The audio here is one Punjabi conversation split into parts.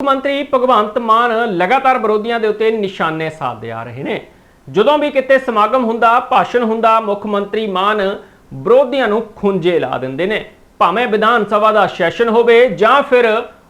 ਮੁੱਖ ਮੰਤਰੀ ਭਗਵੰਤ ਮਾਨ ਲਗਾਤਾਰ ਵਿਰੋਧੀਆਂ ਦੇ ਉੱਤੇ ਨਿਸ਼ਾਨੇ ਸਾਧਦੇ ਆ ਰਹੇ ਨੇ। ਜਦੋਂ ਵੀ ਕਿਤੇ ਸਮਾਗਮ ਹੁੰਦਾ, ਭਾਸ਼ਣ ਹੁੰਦਾ, ਮੁੱਖ ਮੰਤਰੀ ਮਾਨ ਵਿਰੋਧੀਆਂ ਨੂੰ ਖੁੰਝੇ ਲਾ ਦਿੰਦੇ ਨੇ। ਭਾਵੇਂ ਵਿਧਾਨ ਸਭਾ ਦਾ ਸੈਸ਼ਨ ਹੋਵੇ ਜਾਂ ਫਿਰ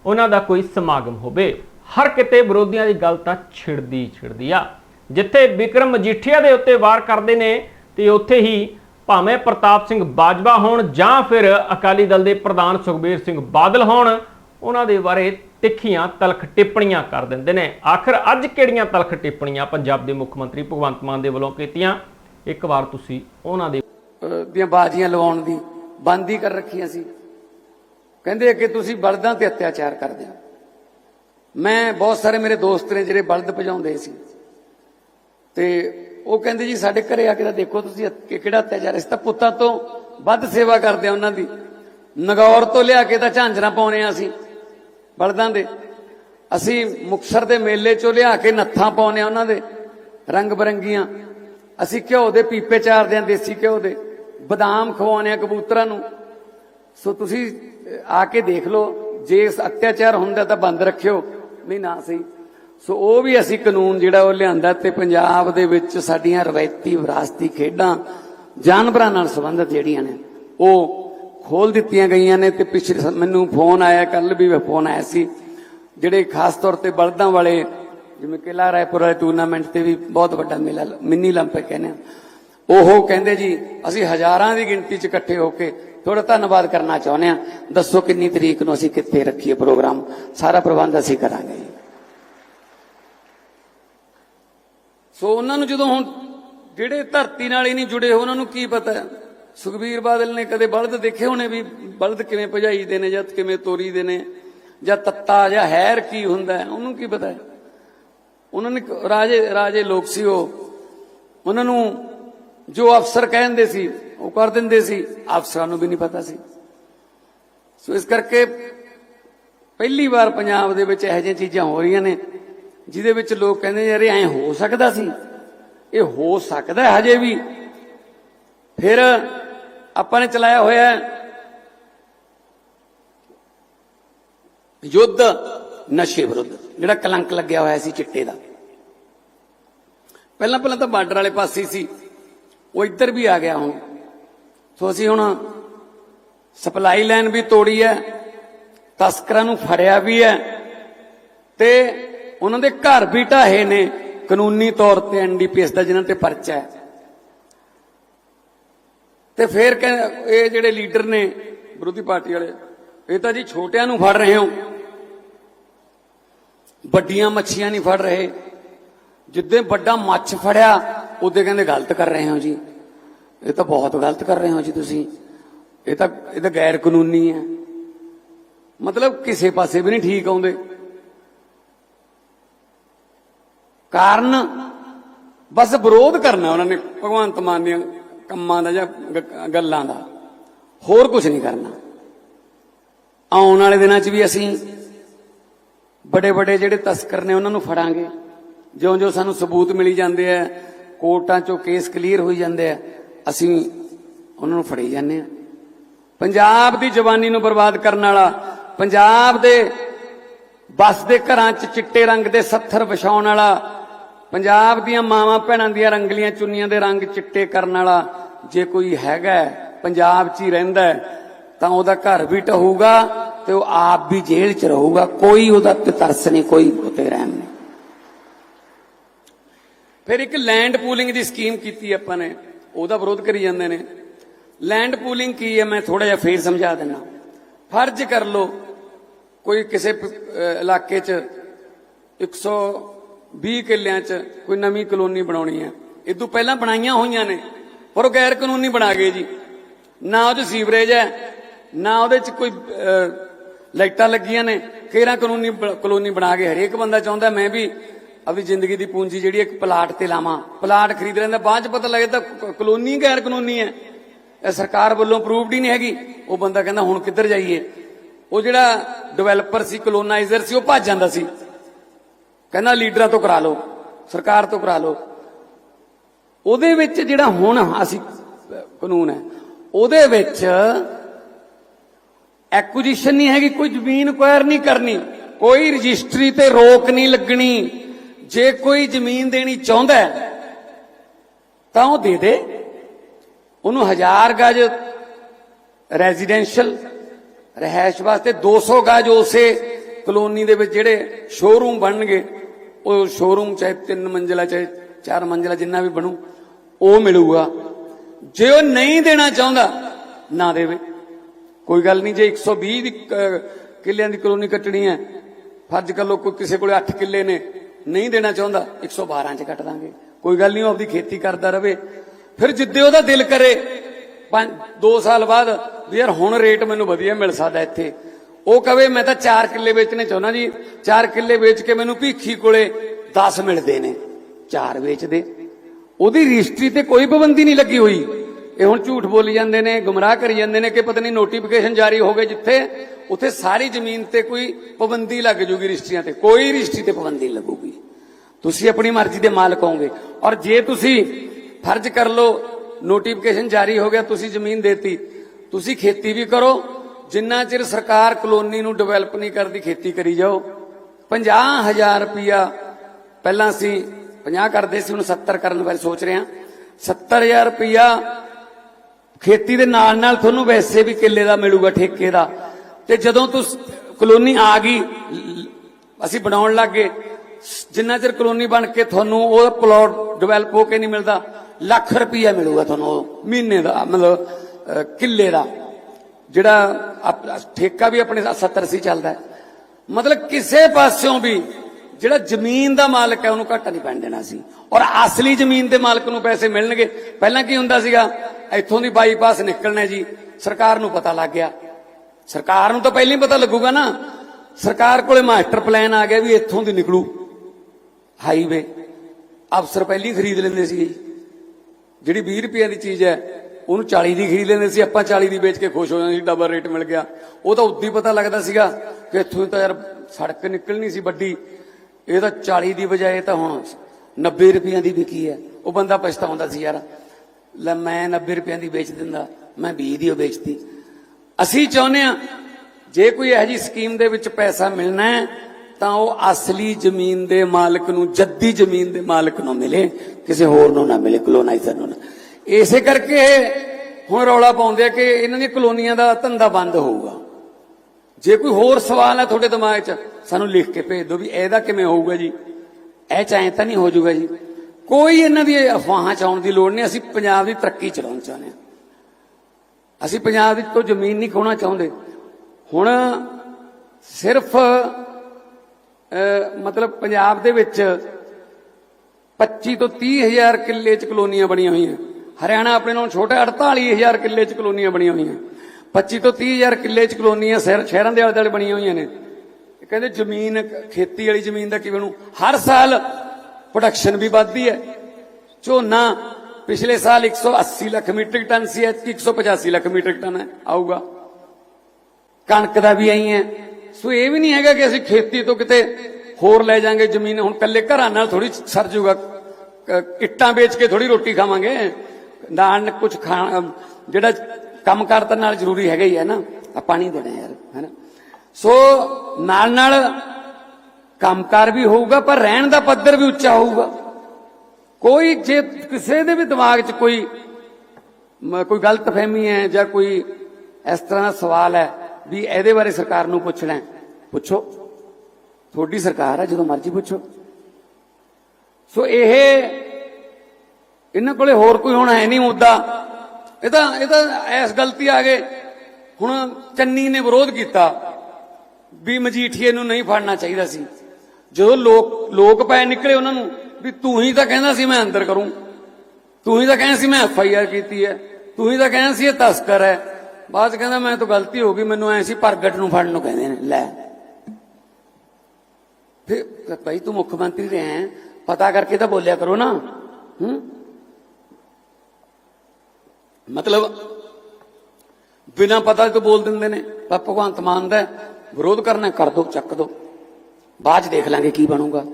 ਉਹਨਾਂ ਦਾ ਕੋਈ ਸਮਾਗਮ ਹੋਵੇ, ਹਰ ਕਿਤੇ ਵਿਰੋਧੀਆਂ ਦੀ ਗੱਲ ਤਾਂ ਛਿੜਦੀ ਛਿੜਦੀ ਆ। ਜਿੱਥੇ ਵਿਕਰਮ ਮਜੀਠੀਆ ਦੇ ਉੱਤੇ ਵਾਰ ਕਰਦੇ ਨੇ, ਤੇ ਉੱਥੇ ਹੀ ਭਾਵੇਂ ਪ੍ਰਤਾਪ ਸਿੰਘ ਬਾਜਵਾ ਹੋਣ ਜਾਂ ਫਿਰ ਅਕਾਲੀ ਦਲ ਦੇ ਪ੍ਰਧਾਨ ਸੁਖਬੀਰ ਸਿੰਘ ਬਾਦਲ ਹੋਣ, ਉਹਨਾਂ ਦੇ ਬਾਰੇ ਤਿੱਖੀਆਂ ਤਲਖ ਟਿੱਪਣੀਆਂ ਕਰ ਦਿੰਦੇ ਨੇ। ਆਖਰ ਅੱਜ ਕਿਹੜੀਆਂ ਤਲਖ ਟਿੱਪਣੀਆਂ ਪੰਜਾਬ ਦੇ ਮੁੱਖ ਮੰਤਰੀ ਭਗਵੰਤ ਮਾਨ ਦੇ ਵੱਲੋਂ ਕੀਤੀਆਂ? ਇੱਕ ਵਾਰ ਤੁਸੀਂ ਉਹਨਾਂ ਦੇ ਦੀਆਂ ਬਾਜ਼ੀਆਂ ਲਵਾਉਣ ਦੀ ਬੰਦੀ ਕਰ ਰੱਖੀਆਂ ਸੀ। ਕਹਿੰਦੇ ਕਿ ਤੁਸੀਂ ਬਲਦਾਂ ਤੇ ਅਤਿਆਚਾਰ ਕਰਦੇ ਹੋ। ਮੈਂ ਬਹੁਤ ਸਾਰੇ ਮੇਰੇ ਦੋਸਤ ਨੇ ਜਿਹੜੇ ਬਲਦ ਭਜਾਉਂਦੇ ਸੀ। ਤੇ ਉਹ ਕਹਿੰਦੇ ਜੀ ਸਾਡੇ ਘਰੇ ਆ ਕੇ ਤਾਂ ਦੇਖੋ ਤੁਸੀਂ ਕਿਹੜਾ ਅਤਿਆਚਾਰ ਇਸ ਤਾਂ ਪੁੱਤਾਂ ਤੋਂ ਵੱਧ ਸੇਵਾ ਕਰਦੇ ਆ ਉਹਨਾਂ ਦੀ। ਨਗੌਰ ਤੋਂ ਲਿਆ ਕੇ ਤਾਂ ਝਾਂਜਰਾ ਪਾਉਣੇ ਆ ਅਸੀਂ। ਬਲਦਾਂ ਦੇ। ਅਸੀਂ ਮੁਕਸਰ ਦੇ ਮੇਲੇ ਚੋਂ ਲਿਆ ਕੇ ਨੱਥਾਂ ਪਾਉਣੇ ਆ ਉਹਨਾਂ ਦੇ, ਰੰਗ ਬਰੰਗੀਆਂ। ਅਸੀਂ ਘਿਓ ਦੇ ਪੀਪੇ ਚਾਰਦੇ ਆ, ਦੇਸੀ ਘਿਓ ਦੇ। ਬਦਾਮ ਖਵਾਉਣੇ ਆ ਕਬੂਤਰਾਂ ਨੂੰ। ਸੋ ਤੁਸੀਂ ਆ ਕੇ ਦੇਖ ਲਓ, ਜੇ ਇਸ ਅਤਿਆਚਾਰ ਹੁੰਦਾ ਤਾਂ ਬੰਦ ਰੱਖਿਓ, ਨਹੀਂ ਨਾ ਸਹੀ। ਸੋ ਉਹ ਵੀ ਅਸੀਂ ਕਾਨੂੰਨ ਜਿਹੜਾ ਉਹ ਲਿਆਂਦਾ ਤੇ ਪੰਜਾਬ ਦੇ ਵਿੱਚ ਸਾਡੀਆਂ ਰਵਾਇਤੀ ਵਿਰਾਸਤੀ ਖੇਡਾਂ, ਜਾਨਵਰਾਂ ਨਾਲ ਸੰਬੰਧਿਤ ਜਿਹੜੀਆਂ ਨੇ, ਉਹ ਖੋਲ ਦਿੱਤੀਆਂ ਗਈਆਂ ਨੇ ਤੇ ਪਿਛਲੇ ਮੈਨੂੰ ਫੋਨ ਆਇਆ ਕੱਲ ਵੀ ਫੋਨ ਆਇਆ ਸੀ। ਜਿਹੜੇ ਖਾਸ ਤੌਰ ਤੇ ਬਲਦਾਂ ਵਾਲੇ, ਜਿਵੇਂ ਕਿਲਾ ਰਾਏਪੁਰ ਵਾਲੇ ਟੂਰਨਾਮੈਂਟ ਤੇ ਵੀ ਬਹੁਤ ਵੱਡਾ ਮੇਲਾ, ਮਿੰਨੀ ਲੰਪੇ ਕਹਿੰਦੇ ਉਹ ਕਹਿੰਦੇ ਜੀ, ਅਸੀਂ ਹਜ਼ਾਰਾਂ ਦੀ ਗਿਣਤੀ 'ਚ ਇਕੱਠੇ ਹੋ ਕੇ ਥੋੜਾ ਧੰਨਵਾਦ ਕਰਨਾ ਚਾਹੁੰਦੇ ਆ। ਦੱਸੋ ਕਿੰਨੀ ਤਰੀਕ ਨੂੰ ਅਸੀਂ ਕਿੱਥੇ ਰੱਖੀਏ ਪ੍ਰੋਗਰਾਮ? ਸਾਰਾ ਪ੍ਰਬੰਧ ਅਸੀਂ ਕਰਾਂਗੇ ਸੋ ਉਹਨਾਂ ਨੂੰ ਜਦੋਂ ਹੁਣ ਜਿਹੜੇ ਧਰਤੀ ਨਾਲ ਹੀ ਨਹੀਂ ਜੁੜੇ ਹੋ ਉਹਨਾਂ ਨੂੰ ਕੀ ਪਤਾ? ਸੁਖਬੀਰ ਬਾਦਲ ਨੇ ਕਦੇ ਬਲਦ ਦੇਖੇ ਹੋਣੇ ਵੀ ਬਲਦ ਕਿਵੇਂ ਭਜਾਈਦੇ ਨੇ ਜਾਂ ਕਿਵੇਂ ਤੋਰੀਦੇ ਨੇ? ਜਾਂ ਤੱਤਾ ਜਾਂ ਹੈਰ ਕੀ ਹੁੰਦਾ ਉਹਨੂੰ ਕੀ ਪਤਾ ਹੈ? ਉਹਨਾਂ ਨੇ ਰਾਜੇ ਰਾਜੇ ਲੋਕ ਸੀ ਉਹ। ਉਹਨਾਂ ਨੂੰ ਜੋ ਅਫਸਰ ਕਹਿੰਦੇ ਸੀ, ਉਹ ਕਰ ਦਿੰਦੇ ਸੀ। ਅਫਸਰਾਂ ਨੂੰ ਵੀ ਨਹੀਂ ਪਤਾ ਸੀ। ਸੋ ਇਸ ਕਰਕੇ ਪਹਿਲੀ ਵਾਰ ਪੰਜਾਬ ਦੇ ਵਿੱਚ ਇਹੋ ਜਿਹੀਆਂ ਚੀਜ਼ਾਂ ਹੋ ਰਹੀਆਂ ਨੇ, ਜਿਹਦੇ ਵਿੱਚ ਲੋਕ ਕਹਿੰਦੇ ਯਾਰ ਇਹ ਐ ਹੋ ਸਕਦਾ ਸੀ? ਇਹ ਹੋ ਸਕਦਾ ਹਜੇ ਵੀ। ਫਿਰ ਆਪਾਂ ਨੇ ਚਲਾਇਆ ਹੋਇਆ ਯੁੱਧ, ਨਸ਼ੇ ਵਿਰੁੱਧ, ਜਿਹੜਾ ਕਲੰਕ ਲੱਗਿਆ ਹੋਇਆ ਸੀ ਚਿੱਟੇ ਦਾ। ਪਹਿਲਾਂ ਪਹਿਲਾਂ ਤਾਂ ਬਾਰਡਰ ਵਾਲੇ ਪਾਸੇ ਸੀ। ਉਹ ਇੱਧਰ ਵੀ ਆ ਗਿਆ ਹੁਣ। ਸੋ ਅਸੀਂ ਹੁਣ ਸਪਲਾਈ ਲਾਈਨ ਵੀ ਤੋੜੀ ਹੈ। ਤਸਕਰਾਂ ਨੂੰ ਫੜਿਆ ਵੀ ਹੈ। ਤੇ ਉਹਨਾਂ ਦੇ ਘਰ ਵੀ ਢਾਹੇ ਨੇ ਕਾਨੂੰਨੀ ਤੌਰ ਤੇ ਐਨਡੀਪੀਐਸ ਦਾ, ਜਿਨ੍ਹਾਂ ਤੇ ਪਰਚਾ ਹੈ। ਤੇ ਫਿਰ ਕਹਿ- ਇਹ ਜਿਹੜੇ ਲੀਡਰ ਨੇ ਵਿਰੋਧੀ ਪਾਰਟੀ ਵਾਲੇ, ਇਹ ਤਾਂ ਜੀ ਛੋਟਿਆਂ ਨੂੰ ਫੜ ਰਹੇ ਹੋ। ਵੱਡੀਆਂ ਮੱਛੀਆਂ ਨਹੀਂ ਫੜ ਰਹੇ। ਜਿੱਦੇ ਵੱਡਾ ਮੱਛ ਫੜਿਆ, ਉਹਦੇ ਕਹਿੰਦੇ ਗਲਤ ਕਰ ਰਹੇ ਹੋ ਜੀ। ਇਹ ਤਾਂ ਬਹੁਤ ਗਲਤ ਕਰ ਰਹੇ ਹੋ ਜੀ ਤੁਸੀਂ। ਇਹ ਤਾਂ ਇਹ ਤਾਂ ਗੈਰ ਕਾਨੂੰਨੀ ਹੈ। ਮਤਲਬ ਕਿਸੇ ਪਾਸੇ ਵੀ ਨਹੀਂ ਠੀਕ ਆਉਂਦੇ। ਕਾਰਨ ਬਸ ਵਿਰੋਧ ਕਰਨਾ ਉਹਨਾਂ ਨੇ, ਭਗਵੰਤ ਮਾਨ ਦੀਆਂ। ਕੰਮਾਂ ਦਾ ਜਾਂ ਗੱਲਾਂ ਦਾ। ਹੋਰ ਕੁਝ ਨਹੀਂ ਕਰਨਾ। ਆਉਣ ਵਾਲੇ ਦਿਨਾਂ 'ਚ ਵੀ ਅਸੀਂ ਬੜੇ ਬੜੇ ਜਿਹੜੇ ਤਸਕਰ ਨੇ ਉਹਨਾਂ ਨੂੰ ਫੜਾਂਗੇ। ਜਿਉਂ-ਜਿਉਂ ਸਾਨੂੰ ਸਬੂਤ ਮਿਲੀ ਜਾਂਦੇ ਆ, ਕੋਰਟਾਂ 'ਚੋਂ ਕੇਸ ਕਲੀਅਰ ਹੋਈ ਜਾਂਦੇ ਆ, ਅਸੀਂ ਉਹਨਾਂ ਨੂੰ ਫੜੀ ਜਾਂਦੇ ਆ। ਪੰਜਾਬ ਦੀ ਜਵਾਨੀ ਨੂੰ ਬਰਬਾਦ ਕਰਨ ਵਾਲਾ, ਪੰਜਾਬ ਦੇ ਬਸ ਦੇ ਘਰਾਂ 'ਚ ਚਿੱਟੇ ਰੰਗ ਦੇ ਸੱਥਰ ਵਿਛਾਉਣ ਵਾਲਾ ਪੰਜਾਬ ਦੀਆਂ ਮਾਵਾਂ ਭੈਣਾਂ ਦੀਆਂ ਰੰਗਲੀਆਂ ਚੁੰਨੀਆਂ ਦੇ ਰੰਗ ਚਿੱਟੇ ਕਰਨ ਵਾਲਾ ਜੇ ਕੋਈ ਹੈਗਾ ਪੰਜਾਬ 'ਚ ਹੀ ਰਹਿੰਦਾ ਤਾਂ ਉਹਦਾ ਘਰ ਵੀ ਟਹੂਗਾ ਤੇ ਉਹ ਆਪ ਵੀ ਜੇਲ੍ਹ 'ਚ ਰਹੂਗਾ। ਕੋਈ ਉਹਦਾ ਤੇ ਤਰਸ ਨਹੀਂ, ਕੋਈ ਉਤੇ ਰਹਿਮ ਨਹੀਂ। ਫਿਰ ਇੱਕ ਲੈਂਡ ਪੂਲਿੰਗ ਦੀ ਸਕੀਮ ਕੀਤੀ ਆਪਾਂ ਨੇ, ਉਹਦਾ ਵਿਰੋਧ ਕਰੀ ਜਾਂਦੇ ਨੇ। ਲੈਂਡ ਪੂਲਿੰਗ ਕੀ ਹੈ? ਮੈਂ ਥੋੜਾ ਜਿਹਾ ਫੇਰ ਸਮਝਾ ਦਿੰਦਾ। ਫਰਜ਼ ਕਰ ਲਓ, ਕੋਈ ਕਿਸੇ ਪ- ਅਹ ਇਲਾਕੇ 'ਚ 120 ਕਿੱਲਿਆਂ 'ਚ ਕੋਈ ਨਵੀਂ ਕਲੋਨੀ ਬਣਾਉਣੀ ਹੈ। ਇਹ ਤੋਂ ਪਹਿਲਾਂ ਬਣਾਈਆਂ ਹੋਈਆਂ ਨੇ, ਪਰ ਉਹ ਗੈਰ ਕਾਨੂੰਨੀ ਬਣਾ ਗਏ ਜੀ। ਨਾ ਉਹ 'ਚ ਸੀਵਰੇਜ ਹੈ, ਨਾ ਉਹਦੇ 'ਚ ਕੋਈ ਲਾਈਟਾਂ ਲੱਗੀਆਂ ਨੇ, ਕਿਹੜਾ ਕਾਨੂੰਨੀ ਕਲੋਨੀ ਬਣਾ ਕੇ ਹਰੇਕ ਬੰਦਾ ਚਾਹੁੰਦਾ, ਮੈਂ ਵੀ ਆਪਣੀ ਜ਼ਿੰਦਗੀ ਦੀ ਪੂੰਜੀ ਜਿਹੜੀ ਇੱਕ ਪਲਾਟ ਤੇ ਲਾਵਾਂ। ਪਲਾਟ ਖਰੀਦ ਲੈਂਦਾ, ਬਾਅਦ 'ਚ ਪਤਾ ਲੱਗੇ ਤਾਂ ਕਲੋਨੀ ਗੈਰ ਕਾਨੂੰਨੀ ਹੈ। ਇਹ ਸਰਕਾਰ ਵੱਲੋਂ ਅਪਰੂਵਡ ਹੀ ਨਹੀਂ ਹੈਗੀ। ਉਹ ਬੰਦਾ ਕਹਿੰਦਾ, ਹੁਣ ਕਿੱਧਰ ਜਾਈਏ? ਉਹ ਜਿਹੜਾ ਡਿਵੈਲਪਰ ਸੀ ਕਲੋਨਾਈਜ਼ਰ ਸੀ, ਉਹ ਭੱਜ ਜਾਂਦਾ ਸੀ। ਕਹਿੰਦਾ ਲੀਡਰਾਂ ਤੋਂ ਕਰਾ ਲਓ, ਸਰਕਾਰ ਤੋਂ ਕਰਾ ਲਓ। ਉਹਦੇ ਵਿੱਚ ਜਿਹੜਾ ਹੁਣ ਅਸੀਂ, ਕਾਨੂੰਨ ਹੈ, ਉਹਦੇ ਵਿੱਚ ਐਕੁਜੀਸ਼ਨ ਨਹੀਂ ਹੈਗੀ, ਕੋਈ ਜ਼ਮੀਨ ਕੁਆਇਰ ਨਹੀਂ ਕਰਨੀ, ਕੋਈ ਰਜਿਸਟਰੀ ਤੇ ਰੋਕ ਨਹੀਂ ਲੱਗਣੀ। ਜੇ ਕੋਈ ਜ਼ਮੀਨ ਦੇਣੀ ਚਾਹੁੰਦਾ ਤਾਂ ਉਹ ਦੇ ਦੇ। ਉਹਨੂੰ ਹਜ਼ਾਰ ਗਜ ਰੈਜ਼ੀਡੈਂਸ਼ੀਅਲ ਰਹਿائش ਵਾਸਤੇ 200 ਗਜ ਉਸੇ ਕਲੋਨੀ ਦੇ ਵਿੱਚ ਜਿਹੜੇ ਸ਼ੋਰੂਮ ਬਣਨਗੇ ਉਹ ਸ਼ੋਰੂਮ ਚਾਹੇ ਤਿੰਨ ਮੰਜ਼ਿਲਾ, ਚਾਹੇ ਚਾਰ ਮੰਜ਼ਿਲਾ, ਜਿੰਨਾ ਵੀ ਬਣੂ, ਉਹ ਮਿਲੂਗਾ। ਜੇ ਉਹ ਨਹੀਂ ਦੇਣਾ ਚਾਹੁੰਦਾ, ਨਾ ਦੇਵੇ। ਕੋਈ ਗੱਲ ਨਹੀਂ, ਜੇ 120 ਦੀ ਕਿੱਲਿਆਂ ਦੀ ਕਲੋਨੀ ਕੱਟਣੀ ਹੈ, ਫਰਜ਼ ਕਰ ਲਓ ਕੋਈ ਕਿਸੇ ਕੋਲੇ 8 ਕਿੱਲੇ ਨੇ, ਨਹੀਂ ਦੇਣਾ ਚਾਹੁੰਦਾ 112 ਚ ਕੱਟ ਦਾਂਗੇ। ਕੋਈ ਗੱਲ ਨਹੀਂ, ਉਹ ਆਪਦੀ ਖੇਤੀ ਕਰਦਾ ਰਵੇ। ਫਿਰ ਜਿੱਦੇ ਉਹਦਾ ਦਿਲ ਕਰੇ 2 ਸਾਲ ਬਾਅਦ ਵੀ ਯਾਰ ਹੁਣ ਰੇਟ ਮੈਨੂੰ ਵਧੀਆ ਮਿਲ ਸਕਦਾ ਇੱਥੇ। ਉਹ ਕਵੇ, ਮੈਂ ਤਾਂ 4 ਕਿੱਲੇ ਵੇਚਣੇ ਚਾਹੁੰਦਾ ਜੀ। 4 ਕਿੱਲੇ ਵੇਚ ਕੇ ਮੈਨੂੰ ਭੀਖੀ ਕੋਲੇ 10 ਮਿਲਦੇ ਨੇ। 4 ਵੇਚਦੇ। ਉਹਦੀ ਰਜਿਸਟਰੀ ਤੇ ਕੋਈ ਪਾਬੰਦੀ ਨਹੀਂ ਲੱਗੀ ਹੋਈ। ਇਹ ਹੁਣ ਝੂਠ ਬੋਲੀ ਜਾਂਦੇ ਨੇ, ਗੁੰਮਰਾਹ ਕਰੀ ਜਾਂਦੇ ਨੇ ਕਿ ਪਤਾ ਨਹੀਂ ਨੋਟੀਫਿਕੇਸ਼ਨ ਜਾਰੀ ਹੋ ਗਏ ਜਿੱਥੇ, ਉੱਥੇ ਸਾਰੀ ਜ਼ਮੀਨ ਤੇ ਕੋਈ ਪਾਬੰਦੀ ਲੱਗ ਜੂਗੀ ਰਜਿਸਟਰੀਆਂ ਤੇ। ਕੋਈ ਰਜਿਸਟਰੀ ਤੇ ਪਾਬੰਦੀ ਲੱਗੂਗੀ। ਤੁਸੀਂ ਆਪਣੀ ਮਰਜ਼ੀ ਦੇ ਮਾਲਕ ਹੋਵੋਗੇ। ਔਰ ਜੇ ਤੁਸੀਂ ਫਰਜ਼ ਕਰ ਲਓ ਨੋਟੀਫਿਕੇਸ਼ਨ ਜਾਰੀ ਹੋ ਗਿਆ, ਤੁਸੀਂ ਜ਼ਮੀਨ ਦੇਤੀ। ਤੁਸੀਂ ਖੇਤੀ ਵੀ ਕਰੋ ਜਿੰਨਾ ਚਿਰ ਸਰਕਾਰ ਕਲੋਨੀ ਨੂੰ ਡਿਵੈਲਪ ਨਹੀਂ ਕਰਦੀ, ਖੇਤੀ ਕਰੀ ਜਾਓ। 50000 ਰੁਪਇਆ ਪਹਿਲਾਂ ਅਸੀਂ 50 ਕਰਦੇ ਸੀ, ਹੁਣ 70 ਕਰਨ ਬਾਰੇ ਸੋਚ ਰਹੇ ਹਾਂ। 70000 ਰੁਪਇਆ ਖੇਤੀ ਦੇ ਨਾਲ ਨਾਲ ਤੁਹਾਨੂੰ ਵੈਸੇ ਵੀ ਕਿੱਲੇ ਦਾ ਮਿਲੂਗਾ, ਠੇਕੇ ਦਾ। ਤੇ ਜਦੋਂ ਤੁਸੀਂ ਕਲੋਨੀ ਆ ਗਈ ਅਸੀਂ ਬਣਾਉਣ ਲੱਗੇ ਜਿੰਨਾ ਚਿਰ ਕਲੋਨੀ ਬਣ ਕੇ ਤੁਹਾਨੂੰ ਉਹ ਪਲਾਟ ਡਿਵੈਲਪ ਹੋ ਕੇ ਨਹੀਂ ਮਿਲਦਾ, ਲੱਖ ਰੁਪਈਆ ਮਿਲੂਗਾ ਤੁਹਾਨੂੰ ਉਹ ਮਹੀਨੇ ਦਾ, ਮਤਲਬ ਕਿੱਲੇ ਦਾ। ਜਿਹੜਾ ਠੇਕਾ ਵੀ ਆਪਣੇ 70 ਸੀ ਚੱਲਦਾ ਮਤਲਬ ਕਿਸੇ ਪਾਸਿਓਂ ਵੀ ਜਿਹੜਾ ਜ਼ਮੀਨ ਦਾ ਮਾਲਕ ਹੈ, ਉਹਨੂੰ ਘਾਟਾ ਨਹੀਂ ਪੈਣ ਦੇਣਾ ਸੀ। ਔਰ ਅਸਲੀ ਜ਼ਮੀਨ ਦੇ ਮਾਲਕ ਨੂੰ ਪੈਸੇ ਮਿਲਣਗੇ। ਪਹਿਲਾਂ ਕੀ ਹੁੰਦਾ ਸੀਗਾ? ਇੱਥੋਂ ਦੀ ਬਾਈਪਾਸ ਨਿਕਲਣਾ ਜੀ। ਸਰਕਾਰ ਨੂੰ ਪਤਾ ਲੱਗ ਗਿਆ। ਸਰਕਾਰ ਨੂੰ ਤਾਂ ਪਹਿਲਾਂ ਹੀ ਪਤਾ ਲੱਗੂਗਾ ਨਾ। ਸਰਕਾਰ ਕੋਲੇ ਮਾਸਟਰ ਪਲਾਨ ਆ ਗਿਆ ਵੀ ਇੱਥੋਂ ਦੀ ਨਿਕਲੂ। ਹਾਈਵੇ। ਅਫਸਰ ਪਹਿਲੀ ਖਰੀਦ ਲੈਂਦੇ ਸੀ ਜਿਹੜੀ 20 ਰੁਪਏ ਦੀ ਚੀਜ਼ ਹੈ ਉਹਨੂੰ 40 ਦੀ ਖਰੀਦ ਲੈਂਦੇ ਸੀ, ਆਪਾਂ 40 ਦੀ ਵੇਚ ਕੇ ਖੁਸ਼ ਹੋ ਜਾਂਦੇ ਸੀ ਡਬਲ ਰੇਟ ਮਿਲ ਗਿਆ। ਉਹ ਤਾਂ ਉਦੋਂ ਹੀ ਪਤਾ ਲੱਗਦਾ ਸੀਗਾ ਕਿ ਇੱਥੋਂ ਤਾਂ ਯਾਰ ਸੜਕ ਨਿਕਲਣੀ ਸੀ ਵੱਡੀ। ਇਹ ਤਾਂ 40 ਦੀ ਬਜਾਏ ਤਾਂ ਹੁਣ 90 ਰੁਪਈਆਂ ਦੀ ਵਿਕੀ ਹੈ। ਉਹ ਬੰਦਾ ਪਛਤਾਉਂਦਾ ਸੀ ਯਾਰ, ਲੈ ਮੈਂ 90 ਰੁਪਈਆਂ ਦੀ ਵੇਚ ਦਿੰਦਾ, ਮੈਂ 20 ਦੀ ਉਹ ਵੇਚਤੀ। ਅਸੀਂ ਚਾਹੁੰਦੇ ਆ ਜੇ ਕੋਈ ਇਹੋ ਜੀ ਸਕੀਮ ਦੇ ਵਿੱਚ ਪੈਸਾ ਮਿਲਣਾ ਹੈ, ਤਾਂ ਉਹ ਅਸਲੀ ਜ਼ਮੀਨ ਦੇ ਮਾਲਕ ਨੂੰ, ਜੱਦੀ ਜ਼ਮੀਨ ਦੇ ਮਾਲਕ ਨੂੰ ਮਿਲੇ, ਕਿਸੇ ਹੋਰ ਨੂੰ ਨਾ ਮਿਲੇ ਕਲੋਨਾਈਜ਼ਰ ਨੂੰ ਨਾ। ਇਸੇ ਕਰਕੇ ਹੁਣ ਰੌਲਾ ਪਾਉਂਦੇ ਆ ਕਿ ਇਹਨਾਂ ਦੀਆਂ ਕਲੋਨੀਆਂ ਦਾ ਧੰਦਾ ਬੰਦ ਹੋਊਗਾ। ਜੇ ਕੋਈ ਹੋਰ ਸਵਾਲ ਹੈ ਤੁਹਾਡੇ ਦਿਮਾਗ 'ਚ, ਸਾਨੂੰ ਲਿਖ ਕੇ ਭੇਜ ਦਿਓ ਵੀ ਇਹਦਾ ਕਿਵੇਂ ਹੋਊਗਾ ਜੀ। ਇਹ ਚਾਹੇ ਤਾਂ ਨਹੀਂ ਹੋ ਜਾਊਗਾ ਜੀ। ਕੋਈ ਇਹਨਾਂ ਦੀ ਅਫਵਾਹਾਂ ਚ ਆਉਣ ਦੀ ਲੋੜ ਨਹੀਂ, ਅਸੀਂ ਪੰਜਾਬ ਦੀ ਤਰੱਕੀ ਚਲਾਉਣ ਚਾਹੁੰਦੇ ਹਾਂ। ਅਸੀਂ ਪੰਜਾਬ ਦੀ ਤੋਂ ਜ਼ਮੀਨ ਨਹੀਂ ਖੋਣਾ ਚਾਹੁੰਦੇ। ਹੁਣ ਸਿਰਫ ਮਤਲਬ ਪੰਜਾਬ ਦੇ ਵਿੱਚ 25 ਤੋਂ 30 ਹਜ਼ਾਰ ਕਿੱਲੇ ਚ ਕਲੋਨੀਆਂ ਬਣੀਆਂ ਹੋਈਆਂ। ਹਰਿਆਣਾ ਆਪਣੇ ਨਾਲੋਂ ਛੋਟਾ 48 ਹਜ਼ਾਰ ਕਿੱਲੇ ਚ ਕਲੋਨੀਆਂ ਬਣੀਆਂ ਹੋਈਆਂ। 25 ਤੋਂ 30 ਹਜ਼ਾਰ ਕਿੱਲੇ ਚ ਕਲੋਨੀਆਂ ਸ਼ਹਿਰਾਂ ਦੇ ਆਲੇ ਦੁਆਲੇ ਬਣੀਆਂ ਹੋਈਆਂ ਨੇ। ਕਹਿੰਦੇ ਜ਼ਮੀਨ, ਖੇਤੀ ਵਾਲੀ ਜ਼ਮੀਨ ਦਾ ਕੀ ਬਣੂ? ਹਰ ਸਾਲ ਪ੍ਰੋਡਕਸ਼ਨ ਵੀ ਵੱਧਦੀ ਹੈ। ਝੋਨਾ ਪਿਛਲੇ ਸਾਲ 180 ਲੱਖ ਮੀਟ੍ਰਿਕ ਟਨ ਸੀ ਐਤਕੀ 185 ਲੱਖ ਮੀਟ੍ਰਿਕ ਟਨ ਹੈ, ਆਊਗਾ। ਕਣਕ ਦਾ ਵੀ ਆਈ ਹੈ। ਸੋ ਇਹ ਵੀ ਨਹੀਂ ਹੈਗਾ ਕਿ ਅਸੀਂ ਖੇਤੀ ਤੋਂ ਕਿਤੇ ਹੋਰ ਲੈ ਜਾਾਂਗੇ ਜ਼ਮੀਨ। ਹੁਣ ਕੱਲੇ ਘਰਾਂ ਨਾਲ ਥੋੜੀ ਸਰ ਜੂਗਾ। ਇੱਟਾਂ ਵੇਚ ਕੇ ਥੋੜੀ ਰੋਟੀ ਖਾਵਾਂਗੇ। ਨਾਲ ਕੁਝ ਖਾ ਜਿਹੜਾ ਕੰਮ ਕਾਰ ਤਾਂ ਨਾਲ ਜ਼ਰੂਰੀ ਹੈਗਾ ਹੀ ਹੈ ਨਾ ਆ ਪਾਣੀ ਦੇਣਾ ਯਾਰ ਹੈਨਾ? ਸੋ ਨਾਲ ਨਾਲ ਕੰਮਕਾਰ ਵੀ ਹੋਊਗਾ ਪਰ ਰਹਿਣ ਦਾ ਪੱਧਰ ਵੀ ਉੱਚਾ ਹੋਊਗਾ। ਕੋਈ ਜੇ ਕਿਸੇ ਦੇ ਵੀ ਦਿਮਾਗ 'ਚ ਕੋਈ ਕੋਈ ਗਲਤ ਫਹਿਮੀ ਹੈ ਜਾਂ ਕੋਈ ਇਸ ਤਰ੍ਹਾਂ ਦਾ ਸਵਾਲ ਹੈ ਵੀ ਇਹਦੇ ਬਾਰੇ ਸਰਕਾਰ ਨੂੰ ਪੁੱਛਣਾ ਹੈ, ਪੁੱਛੋ। ਤੁਹਾਡੀ ਸਰਕਾਰ ਹੈ ਜਦੋਂ ਮਰਜ਼ੀ ਪੁੱਛੋ। ਸੋ ਇਹ ਇਹਨਾਂ ਕੋਲੇ ਹੋਰ ਕੋਈ ਹੁਣ ਹੈ ਨਹੀਂ ਮੁੱਦਾ। ਇਹ ਤਾਂ ਇਹ ਤਾਂ ਐਸ ਗਲਤੀ ਆ ਗਏ। ਹੁਣ ਚੰਨੀ ਨੇ ਵਿਰੋਧ ਕੀਤਾ ਵੀ ਮਜੀਠੀਏ ਨੂੰ ਨਹੀਂ ਫੜਨਾ ਚਾਹੀਦਾ ਸੀ। ਜਦੋਂ ਲੋਕ ਲੋਕ ਪੈ ਨਿਕਲੇ ਉਹਨਾਂ ਨੂੰ ਵੀ ਤੂੰ ਹੀ ਤਾਂ ਕਹਿੰਦਾ ਸੀ ਮੈਂ ਅੰਦਰ ਕਰੂੰ। ਤੂੰ ਹੀ ਤਾਂ ਕਹਿੰਦਾ ਸੀ ਮੈਂ ਐਫ ਆਈ ਆਰ ਕੀਤੀ ਹੈ। ਤੂੰ ਹੀ ਤਾਂ ਕਹਿੰਦਾ ਸੀ ਇਹ ਤਸਕਰ ਹੈ। ਬਾਅਦ ਕਹਿੰਦਾ ਮੈਂ ਤਾਂ ਗਲਤੀ ਹੋ ਗਈ, ਮੈਨੂੰ ਐ ਸੀ ਪ੍ਰਗਟ ਨੂੰ ਫੜਨ ਨੂੰ ਕਹਿੰਦੇ ਨੇ, ਲੈ। ਫਿਰ ਭਾਈ ਤੂੰ ਮੁੱਖ ਮੰਤਰੀ ਰਿਹਾ ਪਤਾ ਕਰਕੇ ਤਾਂ ਬੋਲਿਆ ਕਰੋ ਨਾ। ਹੂੰ? ਮਤਲਬ, ਬਿਨਾਂ ਪਤਾ ਤੋਂ ਬੋਲ ਦਿੰਦੇ ਨੇ ਪਰ ਭਗਵੰਤ ਮਾਨ ਦਾ ਵਿਰੋਧ ਕਰਨਾ ਕਰ ਦੋ, ਚੱਕ ਦੋ। ਬਾਅਦ ਚ ਦੇਖ ਲਾਂਗੇ ਕੀ ਬਣੂਗਾ।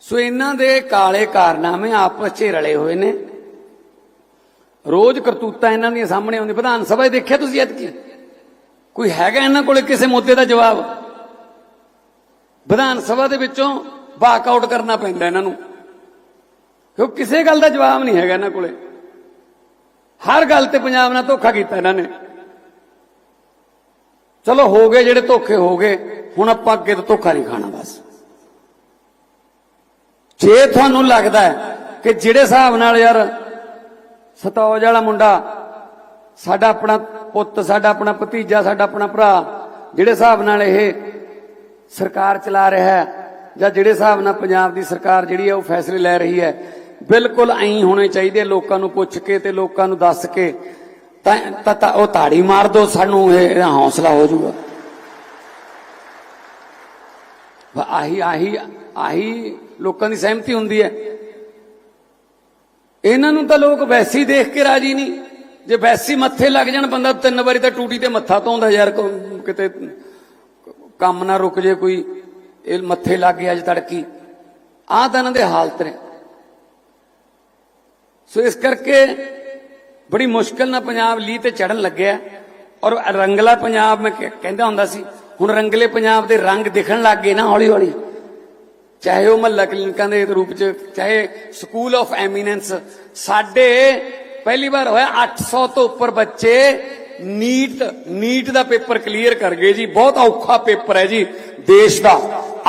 ਸੋ ਇਹਨਾਂ ਦੇ ਕਾਲੇ ਕਾਰਨਾਮੇ ਆਪਸ 'ਚ ਰਲੇ ਹੋਏ ਨੇ। ਰੋਜ਼ ਕਰਤੂਤਾਂ ਇਹਨਾਂ ਦੀਆਂ ਸਾਹਮਣੇ ਆਉਂਦੀ ਵਿਧਾਨ ਸਭਾ 'ਚ ਦੇਖਿਆ ਤੁਸੀਂ ਐਤਕੀ? ਕੋਈ ਹੈਗਾ ਇਹਨਾਂ ਕੋਲੇ ਕਿਸੇ ਮੁੱਦੇ ਦਾ ਜਵਾਬ? ਵਿਧਾਨ ਸਭਾ ਦੇ ਵਿੱਚੋਂ ਵਾਕ ਆਊਟ ਕਰਨਾ ਪੈਂਦਾ ਇਹਨਾਂ ਨੂੰ। ਕਿਉਂ ਕਿਸੇ ਗੱਲ ਦਾ ਜਵਾਬ ਨਹੀਂ ਹੈਗਾ ਇਹਨਾਂ ਕੋਲੇ? ਹਰ ਗੱਲ ਤੇ ਪੰਜਾਬ ਨਾਲ ਧੋਖਾ ਕੀਤਾ ਇਹਨਾਂ ਨੇ। ਚਲੋ ਹੋ ਗਏ ਜਿਹੜੇ ਧੋਖੇ ਹੋ ਗਏ, ਹੁਣ ਆਪਾਂ ਅੱਗੇ ਤੋਂ ਧੋਖਾ ਨਹੀਂ ਖਾਣਾ ਬਸ। ਜੇ ਤੁਹਾਨੂੰ ਲੱਗਦਾ ਹੈ ਕਿ ਜਿਹੜੇ ਹਿਸਾਬ ਨਾਲ ਯਾਰ ਸਤੌਜ ਵਾਲਾ ਮੁੰਡਾ, ਸਾਡਾ ਆਪਣਾ ਪੁੱਤ, ਸਾਡਾ ਆਪਣਾ ਭਤੀਜਾ, ਸਾਡਾ ਆਪਣਾ ਭਰਾ, ਜਿਹੜੇ ਹਿਸਾਬ ਨਾਲ ਇਹ ਸਰਕਾਰ ਚਲਾ ਰਿਹਾ ਹੈ ਜਾਂ ਜਿਹੜੇ ਹਿਸਾਬ ਨਾਲ ਪੰਜਾਬ ਦੀ ਸਰਕਾਰ ਜਿਹੜੀ ਹੈ ਉਹ ਫੈਸਲੇ ਲੈ ਰਹੀ ਹੈ ਬਿਲਕੁਲ ਐਂ ਹੋਣੇ ਚਾਹੀਦੇ ਲੋਕਾਂ ਨੂੰ ਪੁੱਛ ਕੇ ਤੇ ਲੋਕਾਂ ਨੂੰ ਦੱਸ ਕੇ। ਤਾਂ, ਤਾਂ- ਉਹ ਤਾੜੀ ਮਾਰ ਦੋ ਸਾਨੂੰ, ਇਹ, ਇਹਦਾ ਹੌਸਲਾ ਹੋ ਜਾਊਗਾ। ਆਹੀ ਆਹੀ ਆਹੀ ਲੋਕਾਂ ਦੀ ਸਹਿਮਤੀ ਹੁੰਦੀ ਹੈ। ਇਹਨਾਂ ਨੂੰ ਤਾਂ ਲੋਕ ਵੈਸੀ ਦੇਖ ਕੇ ਰਾਜੀ ਨਹੀਂ। ਜੇ ਵੈਸੀ ਮੱਥੇ ਲੱਗ ਜਾਣ, ਬੰਦਾ ਤਿੰਨ ਵਾਰੀ ਤਾਂ ਟੂਟੀ ਤੇ ਮੱਥਾ ਧੋਂਦਾ ਯਾਰ ਕਿਤੇ ਕੰਮ ਨਾ ਰੁਕ ਜੇ ਕੋਈ, ਇਹ ਮੱਥੇ ਲੱਗ ਗਿਆ ਅੱਜ ਤੜਕੀ। ਆਹ ਤਾਂ ਇਹਨਾਂ ਦੇ ਹਾਲਤ ਨੇ। ਸੋ ਇਸ ਕਰਕੇ ਬੜੀ ਮੁਸ਼ਕਲ ਨਾਲ ਪੰਜਾਬ ਲੀ ਤੇ ਚੜਨ ਲੱਗਿਆ। ਔਰ ਰੰਗਲਾ ਪੰਜਾਬ ਮੈਂ ਕਹਿੰਦਾ ਹੁੰਦਾ ਸੀ, ਹੁਣ ਰੰਗਲੇ ਪੰਜਾਬ ਦੇ ਰੰਗ ਦਿਖਣ ਲੱਗ ਗਏ ਨਾ ਹੌਲੀ ਹੌਲੀ ਚਾਹੇ ਉਹ ਮਹੱਲਾ ਕਲੀਨਿਕਾਂ ਦੇ ਰੂਪ ਚ, ਚਾਹੇ ਸਕੂਲ ਆਫ ਐਮੀਨੈਂਸ, ਸਾਡੇ ਪਹਿਲੀ ਵਾਰ ਹੋਇਆ 800 ਤੋਂ ਉੱਪਰ ਬੱਚੇ ਨੀਟ ਨੀਟ ਦਾ ਪੇਪਰ ਕਲੀਅਰ ਕਰ ਗਏ ਜੀ। ਬਹੁਤ ਔਖਾ ਪੇਪਰ ਹੈ ਜੀ ਦੇਸ਼ ਦਾ।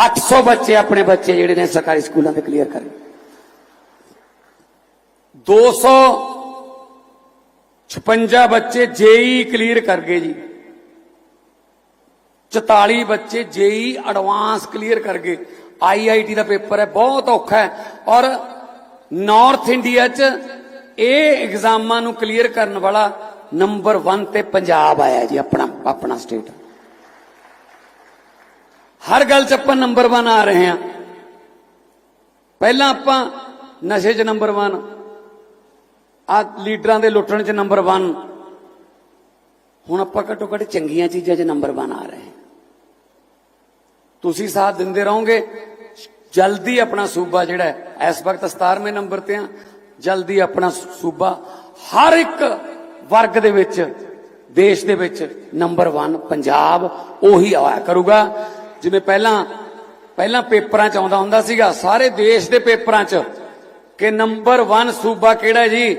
800 ਬੱਚੇ, ਆਪਣੇ ਬੱਚੇ ਜਿਹੜੇ ਨੇ ਸਰਕਾਰੀ ਸਕੂਲਾਂ ਦੇ ਕਲੀਅਰ ਕਰ ਗਏ। 256 ਬੱਚੇ ਜੇਈ ਕਲੀਅਰ ਕਰ ਗਏ ਜੀ। 44 ਬੱਚੇ ਜੇਈ ਐਡਵਾਂਸ ਕਲੀਅਰ ਕਰ ਗਏ। ਆਈਆਈਟੀ ਦਾ ਪੇਪਰ ਹੈ, ਬਹੁਤ ਔਖਾ ਹੈ। ਔਰ ਨਾਰਥ ਇੰਡੀਆ 'ਚ ਇਹ ਐਗਜ਼ਾਮਾਂ ਨੂੰ ਕਲੀਅਰ ਕਰਨ ਵਾਲਾ ਨੰਬਰ 1 ਤੇ ਪੰਜਾਬ ਆਇਆ ਜੀ, ਆਪਣਾ ਆਪਣਾ ਸਟੇਟ। ਹਰ ਗੱਲ 'ਚ ਆਪਾਂ ਨੰਬਰ 1 ਆ ਰਹੇ ਹਾਂ। ਪਹਿਲਾਂ ਆਪਾਂ ਨਸ਼ੇ 'ਚ ਨੰਬਰ 1 ਆ ਲੀਡਰਾਂ ਦੇ ਲੁੱਟਣ 'ਚ ਨੰਬਰ 1 ਹੁਣ ਆਪਾਂ ਘੱਟੋ ਘੱਟ ਚੰਗੀਆਂ ਚੀਜ਼ਾਂ 'ਚ ਨੰਬਰ 1 ਆ ਰਹੇ ਹਾਂ। ਤੁਸੀਂ ਸਾਥ ਦਿੰਦੇ ਰਹੋਗੇ। ਜਲਦੀ ਆਪਣਾ ਸੂਬਾ ਜਿਹੜਾ ਇਸ ਵਕਤ 17ਵੇਂ ਨੰਬਰ ਤੇ ਆ ਜਲਦੀ ਆਪਣਾ ਸੂਬਾ ਹਰ ਇੱਕ ਵਰਗ ਦੇ ਵਿੱਚ, ਦੇਸ਼ ਦੇ ਵਿੱਚ ਨੰਬਰ 1 ਪੰਜਾਬ ਉਹੀ ਆਇਆ ਕਰੂਗਾ। ਜਿਵੇਂ ਪਹਿਲਾਂ ਪਹਿਲਾਂ ਪੇਪਰਾਂ ਚ ਆਉਂਦਾ ਹੁੰਦਾ ਸੀਗਾ, ਸਾਰੇ ਦੇਸ਼ ਦੇ ਪੇਪਰਾਂ ਚ ਕਿ ਨੰਬਰ 1 ਸੂਬਾ ਕਿਹੜਾ ਜੀ?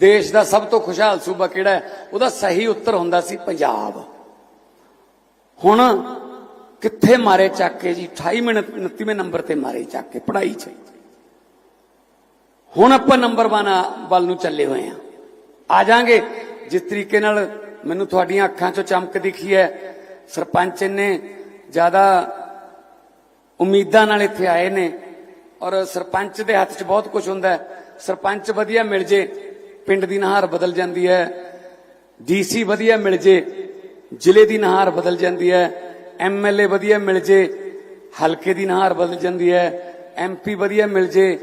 ਦੇਸ਼ ਦਾ ਸਭ ਤੋਂ ਖੁਸ਼ਹਾਲ ਸੂਬਾ ਕਿਹੜਾ ਹੈ? ਉਹਦਾ ਸਹੀ ਉੱਤਰ ਹੁੰਦਾ ਸੀ ਪੰਜਾਬ। ਹੁਣ ਕਿੱਥੇ ਮਾਰੇ ਚੱਕ ਕੇ ਜੀ? 28 ਮਿੰਟ 29ਵੇਂ ਨੰਬਰ ਤੇ ਮਾਰੇ ਚੱਕ ਕੇ ਪੜਾਈ ਚ। ਹੁਣ ਆਪਾਂ ਨੰਬਰ 1 ਵੱਲ ਨੂੰ ਚੱਲੇ ਹੋਏ ਆ ਆ ਜਾਾਂਗੇ। ਜਿਸ ਤਰੀਕੇ ਨਾਲ ਮੈਨੂੰ ਤੁਹਾਡੀਆਂ ਅੱਖਾਂ 'ਚੋਂ ਚਮਕ ਦਿਖੀ ਹੈ, ਸਰਪੰਚ ਨੇ ਜ਼ਿਆਦਾ ਉਮੀਦਾਂ ਨਾਲ ਇੱਥੇ ਆਏ ਨੇ ਔਰ ਸਰਪੰਚ ਦੇ ਹੱਥ 'ਚ ਬਹੁਤ ਕੁਝ ਹੁੰਦਾ ਹੈ। ਸਰਪੰਚ ਵਧੀਆ ਮਿਲ ਜੇ। ਪਿੰਡ ਦੀ ਨਹਾਰ ਬਦਲ ਜਾਂਦੀ ਹੈ ਡੀਸੀ ਵਧੀਆ ਮਿਲ ਜੇ, ਜ਼ਿਲ੍ਹੇ ਦੀ ਨਹਾਰ ਬਦਲ ਜਾਂਦੀ ਹੈ ਐਮਐਲਏ ਵਧੀਆ ਮਿਲ ਜੇ, ਹਲਕੇ ਦੀ ਨਹਾਰ ਬਦਲ ਜਾਂਦੀ ਹੈ ਐਮਪੀ ਵਧੀਆ ਮਿਲ ਜੇ